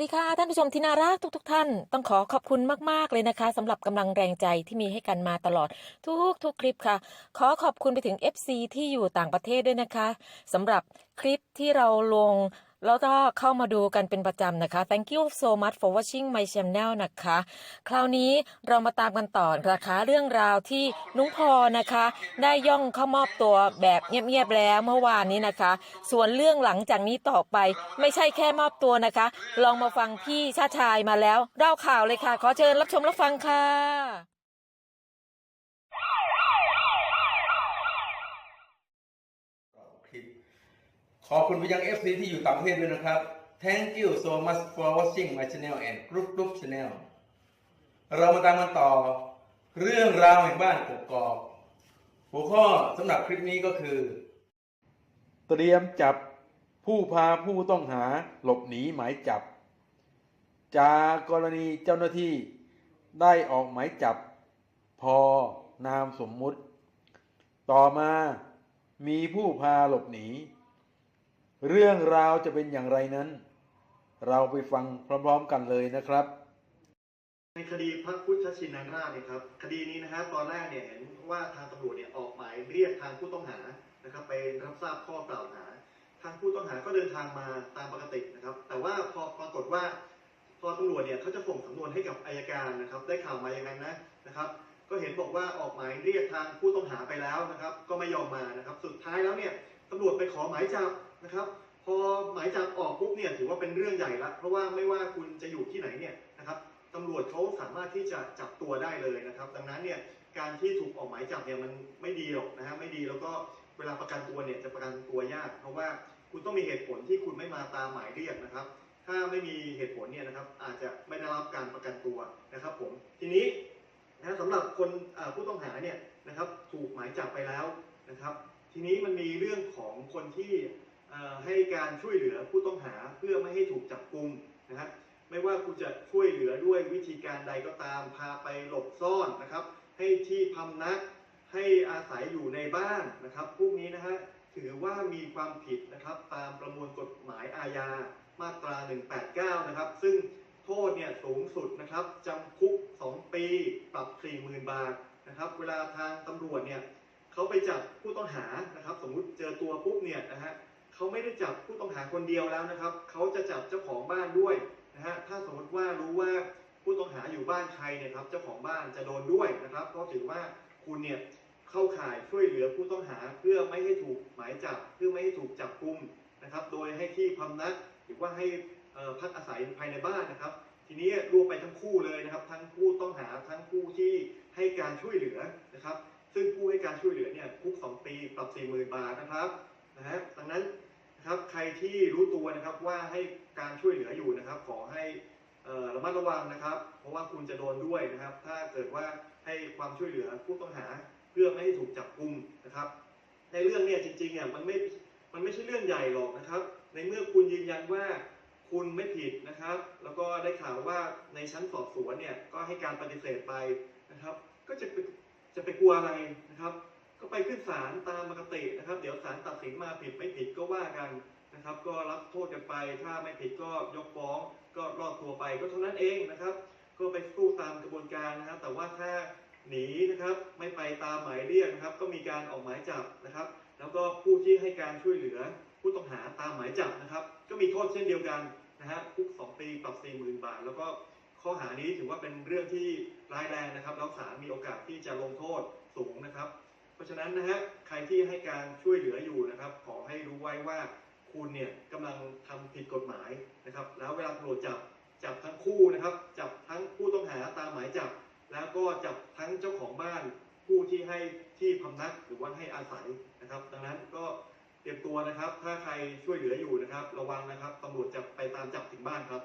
ดีค่ะ ท่านผู้ชมที่น่ารักทุกๆทท่าน ต้องขอขอบคุณมาก ๆ เลยนะคะสำหรับกำลังแรงใจที่มีให้กันมาตลอดทุกๆ คลิปค่ะ ขอขอบคุณไปถึง FC ที่อยู่ต่างประเทศด้วยนะคะสำหรับคลิปที่เราลง แล้วก็เข้ามาดูกันเป็นประจำนะคะ thank you so much for watching my channel นะคะ คราวนี้เรามาตามกันต่อนะคะเรื่องราวที่นุ้งพอนะคะ ได้ย่องเข้ามอบตัวแบบเงียบๆแล้วเมื่อวานนี้นะคะ ส่วนเรื่องหลังจากนี้ต่อไป ไม่ใช่แค่มอบตัวนะคะ ลองมาฟังพี่ชาชายมาแล้วเล่าข่าวเลยค่ะ ขอเชิญรับชมรับฟังค่ะ คลิป ขอบคุณไปยัง FC ที่อยู่ต่างประเทศด้วยนะครับ Thank you so much for watching my channel and group group channel เรามาตามกันต่อ เรื่องราวแห่งบ้านกกอกหัวข้อสำหรับคลิปนี้ก็คือ เตรียมจับผู้พาผู้ต้องหาหลบหนีหมายจับ จากกรณีเจ้าหน้าที่ได้ออกหมายจับ พอนามสมมุติ ต่อมามีผู้พาหลบหนี เรื่องราวจะเป็นอย่างไรนั้น เราไปฟังพร้อมๆกันเลยนะครับ ในคดีพระพุทธชินราชเนี่ยครับคดีนี้นะฮะตอนแรกเนี่ยเห็นว่าทางตำรวจเนี่ยออกหมายเรียกทางผู้ต้องหานะครับไปรับทราบข้อกล่าวหา ทางผู้ต้องหาก็เดินทางมาตามปกตินะครับ แต่ว่าพอปรากฏว่าพอตำรวจเนี่ยเขาจะส่งสำนวนให้กับอายการนะครับ ได้ข่าวมาอย่างนั้นนะนะครับ ก็เห็นบอกว่าออกหมายเรียกทางผู้ต้องหาไปแล้วนะครับ ก็ไม่ยอมมานะครับ สุดท้ายแล้วเนี่ย ตำรวจไปขอหมายจับนะครับ พอหมายจับออกปุ๊บเนี่ยถือว่าเป็นเรื่องใหญ่ละเพราะว่าไม่ว่าคุณจะอยู่ที่ไหนเนี่ยนะครับตำรวจเขาสามารถที่จะจับตัวได้เลยนะครับ ดังนั้นเนี่ยการที่ถูกออกหมายจับเนี่ยมันไม่ดีหรอกนะฮะไม่ดีแล้วก็เวลาประกันตัวเนี่ยจะประกันตัวยาก เพราะว่าคุณต้องมีเหตุผลที่คุณไม่มาตามหมายเรียกนะครับ ถ้าไม่มีเหตุผลเนี่ยนะครับอาจจะไม่ได้รับการประกันตัวนะครับ ผมทีนี้นะสำหรับคนผู้ต้องหาเนี่ยนะครับถูกหมายจับไปแล้วนะครับ ทีนี้มันมีเรื่องของคนที่ให้การช่วยเหลือผู้ต้องหาเพื่อไม่ให้ถูกจับกลุมนะครับไม่ว่าคุณจะช่วยเหลือด้วยวิธีการใดก็ตามพาไปหลบซ่อนนะครับ ให้ที่พำนักให้อาศัยอยู่ในบ้านนะครับ พวกนี้นะฮะถือว่ามีความผิดนะครับ ตามประมวลกฎหมายอาญามาตรา 189 นะครับ ซึ่งโทษเนี่ยสูงสุดนะครับจำคุก 2 ปี ปรับ 40,000 บาทนะครับ เวลาทางตำรวจเนี่ย เขาไปจับผู้ต้องหานะครับ สมมุติเจอตัวปุ๊บเนี่ยนะฮะเขาไม่ได้จับผู้ต้องหาคนเดียวแล้วนะครับเขาจะจับเจ้าของบ้านด้วยนะฮะถ้าสมมติว่ารู้ว่าผู้ต้องหาอยู่บ้านใครเนี่ยครับเจ้าของบ้านจะโดนด้วยนะครับ เพราะถือว่าคุณเนี่ยเข้าข่ายช่วยเหลือผู้ต้องหาเพื่อไม่ให้ถูกหมายจับเพื่อไม่ให้ถูกจับกุมนะครับ โดยให้ที่พำนักหรือว่าให้พักอาศัยภายในบ้านนะครับ ทีนี้รวมไปทั้งคู่เลยนะครับ ทั้งผู้ต้องหาทั้งผู้ที่ให้การช่วยเหลือนะครับ ซึ่งผู้ให้การช่วยเหลือเนี่ยคุกสองปีปรับสี่หมื่นบาทนะครับนะฮะดังนั้นนะครับใครที่รู้ตัวนะครับว่าให้การช่วยเหลืออยู่นะครับ ขอให้ระมัดระวังนะครับ เพราะว่าคุณจะโดนด้วยนะครับ ถ้าเกิดว่าให้ความช่วยเหลือผู้ต้องหาเพื่อไม่ให้ถูกจับกุมนะครับ ในเรื่องเนี่ยจริงๆเนี่ยมันไม่มันไม่ใช่เรื่องใหญ่หรอกนะครับ ในเมื่อคุณยืนยันว่าคุณไม่ผิดนะครับ แล้วก็ได้ข่าวว่าในชั้นสอบสวนเนี่ยก็ให้การปฏิเสธไปนะครับ ก็จะไป จะไปกลัวอะไรนะครับ ก็ไปขึ้นศาลตามปกตินะครับ เดี๋ยวศาลตัดสินมาผิดไม่ผิดก็ว่ากันนะครับ ก็รับโทษกันไป ถ้าไม่ผิดก็ยกฟ้อง ก็รอดตัวไปก็เท่านั้นเองนะครับ ก็ไปสู้ตามกระบวนการนะครับ แต่ว่าถ้าหนีนะครับ ไม่ไปตามหมายเรียกนะครับ ก็มีการออกหมายจับนะครับ แล้วก็ผู้ที่ให้การช่วยเหลือผู้ต้องหาตามหมายจับนะครับ ก็มีโทษเช่นเดียวกันนะฮะคุกสองปีปรับสี่หมื่นบาท แล้วก็ ข้อหานี้ถือว่าเป็นเรื่องที่ร้ายแรงนะครับแล้วศาลมีโอกาสที่จะลงโทษสูงนะครับ เพราะฉะนั้นนะฮะใครที่ให้การช่วยเหลืออยู่นะครับ ขอให้รู้ไว้ว่าคุณเนี่ยกำลังทำผิดกฎหมายนะครับ แล้วเวลาตำรวจจับจับทั้งคู่นะครับ จับทั้งผู้ต้องหาตามหมายจับ แล้วก็จับทั้งเจ้าของบ้าน ผู้ที่ให้ที่พำนักหรือว่าให้อาศัยนะครับ ดังนั้นก็เตรียมตัวนะครับ ถ้าใครช่วยเหลืออยู่นะครับ ระวังนะครับตำรวจจะไปตามจับถึงบ้านครับ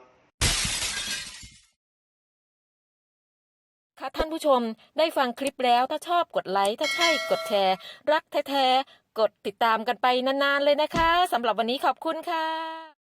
ค่ะท่านผู้ชมได้ฟังคลิปแล้วถ้าชอบกดไลค์ถ้าใช่กดแชร์ รักแท้ๆกดติดตามกันไปนานๆเลยนะคะสำหรับวันนี้ขอบคุณค่ะ